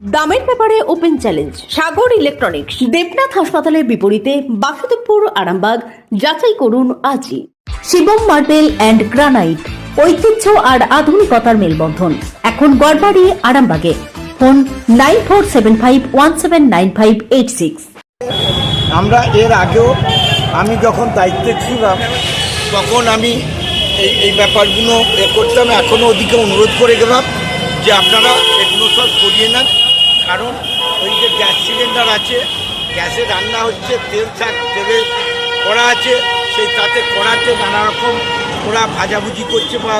দামের ব্যাপারে open challenge Sagar electronics Debnath হাসপাতালের বিপরীতে বাসুদেবপুর, আরামবাগ, যাচাই করুন আজই। শিবম মার্বেল অ্যান্ড গ্রানাইট ঐতিহ্য আর আধুনিকতার মেলবন্ধন। এখন গড়বাড়ি, আরামবাগে। Phone nine four seven five one seven nine five eight six. আমরা এর আগেও আমি যখন দায়িত্বে ছিলাম, তখন আমি এই এই ব্যাপারগুলো করতাম। এখনও ওদিকে অনুরোধ করে গেলাম যে আপনারা এগুলো সব করিয়ে নেন। কারণ ওই যে গ্যাস সিলিন্ডার আছে, গ্যাসে রান্না হচ্ছে, তেল থাক তেলে কড়া আছে, সেই তাতে কড়াতে নানা রকম ওরা ভাজাভুজি করছে বা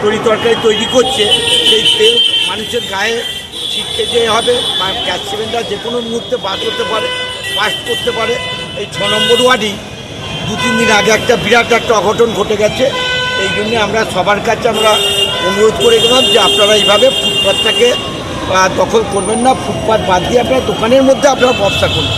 তরি তরকারি তৈরি করছে, সেই তেল মানুষের গায়ে ছিটকে যেয়ে হবে বা গ্যাস সিলিন্ডার যে কোনো মুহূর্তে বাদ করতে পারে বাস্ট করতে পারে। এই ছ নম্বর ওয়ার্ডই দু তিন দিন আগে একটা বিরাট একটা অঘটন ঘটে গেছে, এই জন্য আমরা সবার কাছে আমরা অনুরোধ করে গেলাম যে আপনারা এইভাবে ফুটপাথটাকে দখল করবেন না ফুটপাথ বাদ দিয়ে আপনারা দোকানের মধ্যে আপনারা ব্যবসা করুন।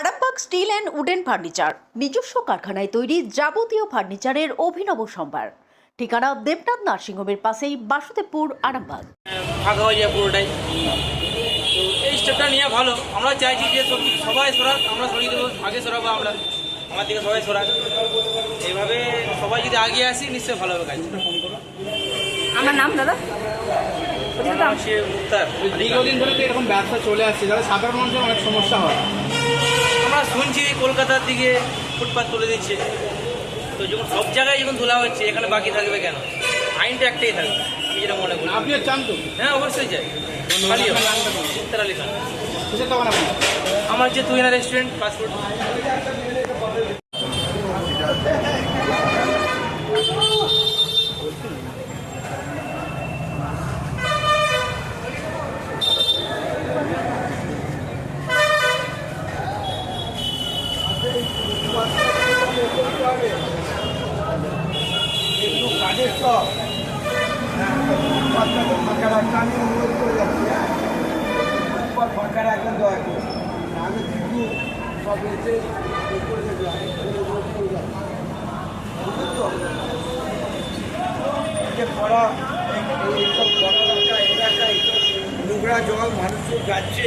Arambagh steel and wooden furniture নিজস্ব কারখানায় তৈরি যাবতীয় ফার্নিচারের অভিনব সম্ভার। ঠিকানা দেবনাথ নার্সিংহোমের পাশেই বাসুদেবপুর আরামবাগ। ফাঁকা হয়ে যায় পুরোটাই। তো এই স্টেপটা নিয়ে ভালো। আমরা চাইছি যে সবাই সরাক আমরা সরিয়ে দেবো। আগে সরাবো আমরা। আমার দিকে সবাই সরাক এইভাবে সবাই যদি আগে আসি নিশ্চয়ই ভালো হবে কাজ আমার নাম দাদা। দীর্ঘদিন ধরে তো এরকম ব্যবসা চলে আসছে। যারা সাধারণ মানুষের অনেক সমস্যা হয়। শুনছি কলকাতার দিকে ফুটপাত তুলে দিচ্ছে। তো যখন সব জায়গায় যখন তোলা হচ্ছে এখানে বাকি থাকবে কেন? আইনটা একটাই থাকবে। আমি যেটা মনে করি আপনিও চান তো? হ্যাঁ অবশ্যই চাই। মুক্তার আলী খান। আমার যে তুহিনা রেস্টুরেন্ট পাসপোর্ট কাজের সব ফাঁকা রাখতে আমি অনুরোধ করে যাচ্ছি ফাঁকা রাখবেন দয়া করে নাহলে কিন্তু সব এসে করে আমি যাচ্ছি এই- এইসব এলাকা এইসব নোংরা জল মানুষের যাচ্ছে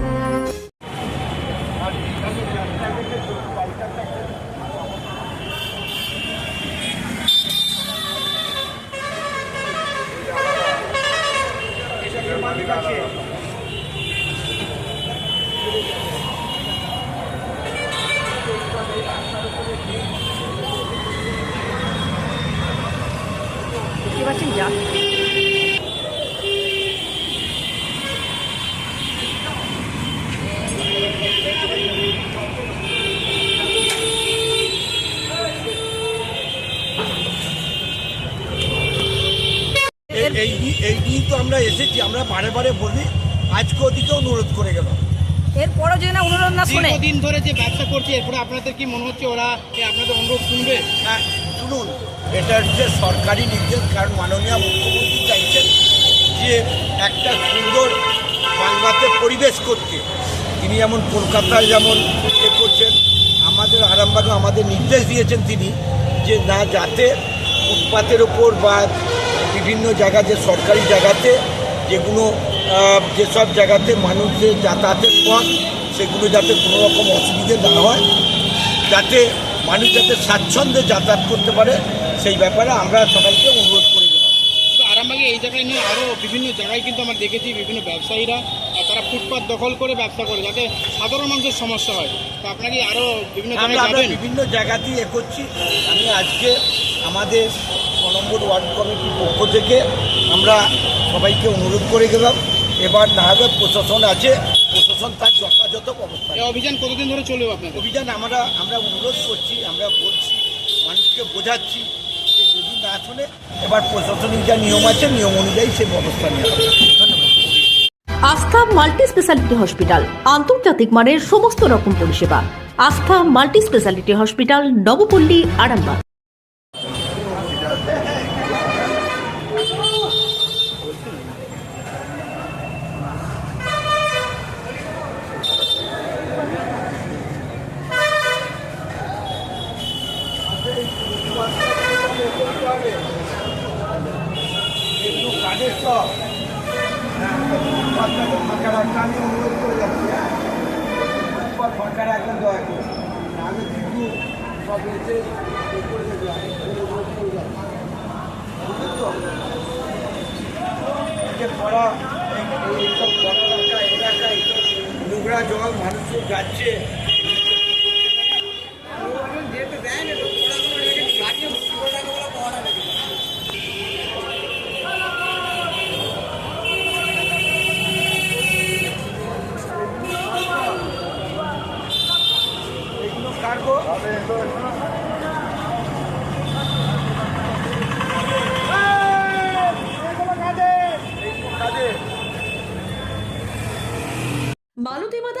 এই- এই এই নিয়েই তো আমরা এসেছি আমরা বারে বারে বলি আজকে ওদিকে অনুরোধ করে গেলাম। এরপরও যদি না অনুরোধ না শুনে? ধরে যে ব্যবসা করছে এরপরে আপনাদের কি মনে হচ্ছে ওরা আপনাদের অনুরোধ শুনবে? হ্যাঁ শুনুন এটা হচ্ছে সরকারি নির্দেশ, কারণ মাননীয় মুখ্যমন্ত্রী চাইছেন যে একটা সুন্দর বাংলাতে পরিবেশ করতে। তিনি যেমন কলকাতায় যেমন এ করছেন, আমাদের আরামবাগে আমাদের নির্দেশ দিয়েছেন তিনি যে না যাতে ফুটপাতের ওপর বা বিভিন্ন জায়গা, যে সরকারি জায়গাতে যেগুলো যেসব জায়গাতে মানুষের যাতায়াতের পথ, সেগুলো যাতে কোনো রকম অসুবিধে না হয়, যাতে মানুষ যাতে স্বাচ্ছন্দ্যে যাতায়াত করতে পারে। সেই ব্যাপারে আমরা সবাইকে অনুরোধ করে গেলাম তো আরামবাগে এই জায়গায় নিয়ে আরও বিভিন্ন জায়গায় কিন্তু আমরা দেখেছি বিভিন্ন ব্যবসায়ীরা তারা ফুটপাত দখল করে ব্যবসা করে যাতে সাধারণ মানুষের সমস্যা হয়। তো আপনাকে আরও বিভিন্ন জায়গায় বিভিন্ন জায়গাতেই এ করছি আমি আজকে আমাদের ছ নম্বর ওয়ার্ড কমিটির পক্ষ থেকে আমরা সবাইকে অনুরোধ করে গেলাম। এবার না প্রশাসন আছে। প্রশাসন তার যথাযথ নেবে। অভিযান কতদিন ধরে চলবে আপনার অভিযান আমরা আমরা অনুরোধ করছি আমরা বলছি মানুষকে বোঝাচ্ছি। যে যদি না এবার প্রশাসনিক যা নিয়ম আছে, নিয়ম অনুযায়ী সে ব্যবস্থা নেওয়া আস্থা মাল্টি স্পেশালিটি হসপিটাল, আন্তর্জাতিক মানের সমস্ত রকম পরিষেবা। Astha multi speciality hospital, Nabapalli, Arambagh এগুলো কাজের সব হ্যাঁ, ফুটপাতটাকে ফাঁকা রাখতে আমি অনুরোধ করে যাচ্ছি হ্যাঁ। ফুটপাত ফাঁকা রাখবেন দয়া করে। সব এসে করে দেবে আমি অনুরোধ করে যাচ্ছি বুঝলেন তো এই যে পড়া এইসব এলাকা এইসব নোংরা জল মানুষ যাচ্ছে এগুলো কাটবো মালতীমাতা